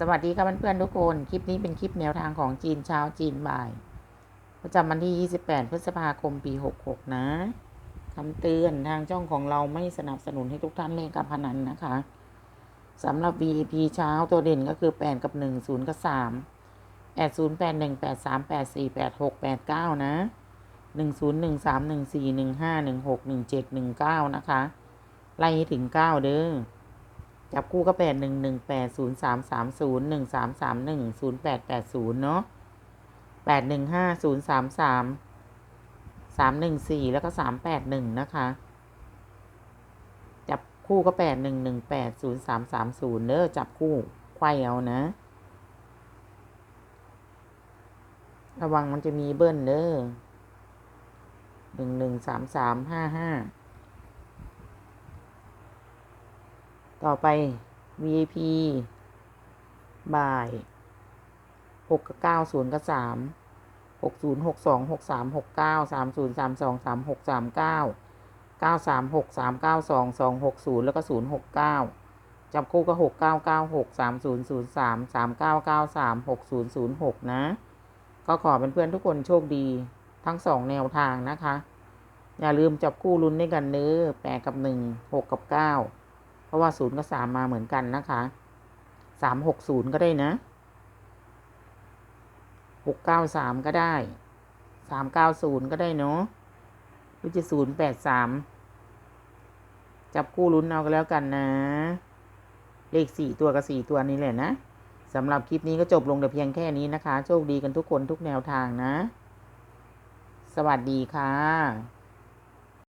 สวัสดีค่ะเพื่อนๆทุกคน คลิปนี้เป็นคลิปแนวทางของจีนเช้าจีนบ่าย ประจำวันที่ 28 พฤษภาคม ปี 66 นะคำเตือนทางช่องของเราไม่สนับสนุนให้ทุกท่านเล่นการพนันนะคะสำหรับ VIP เช้าตัวเด่นก็คือ 8 กับ 1 0 กับ 3 8 0 8 1 8 3 8 4 8 6 8 9 นะ 1 0 1 3 1 4 1 5 1 6 1 7 1 9 นะคะ ไล่ถึง 9 เด้อ จับคู่ก็แปดหนึ่งหนึ่งแปดศูนย์สามสามศูนย์หนึ่งสามสามหนึ่งศูนย์แปดแปดศูนย์เนาะแปดหนึ่งห้าศูนย์สามสามสามหนึ่งสี่แล้วก็สามแปดหนึ่งนะคะ จับคู่ก็แปดหนึ่งหนึ่งแปดศูนย์สามสามศูนย์เด้อจับคู่ไขว้เอานะ ระวังมันจะมีเบิ้ลเด้อหนึ่งหนึ่งสามสามห้าห้า ต่อไป VIP บ่ายหกกับเก้าศูนย์กับสามหกศูนย์หกสองหกสามหกเก้าสามศูนย์สามสองสามหกสามเก้าเก้าสามหกสามเก้าสองสองหกศูนย์แล้วก็ศูนย์หกเก้าจับคู่ก็หกเก้าเก้าหกสามศูนย์ศูนย์สามสามเก้าเก้าสามหกศูนย์ศูนย์หกนะ ก็ขอเป็นเพื่อนทุกคนโชคดีทั้งสองแนวทางนะคะ อย่าลืมจับคู่ลุ้นด้วยกันเนื้อแปดกับหนึ่งหกกับเก้า เพราะว่าศูนย์กับสามมาเหมือนกันนะคะสามหกศูนย์ก็ได้นะหกเก้าสามก็ได้สามเก้าศูนย์ก็ได้เนาะหรือจะศูนย์แปดสามจับคู่ลุ้นเอาก็แล้วกันนะ เลขสี่ตัวกับสี่ตัวนี้แหละนะสำหรับคลิปนี้ก็จบลงแต่เพียงแค่นี้นะคะ โชคดีกันทุกคนทุกแนวทางนะ สวัสดีค่ะ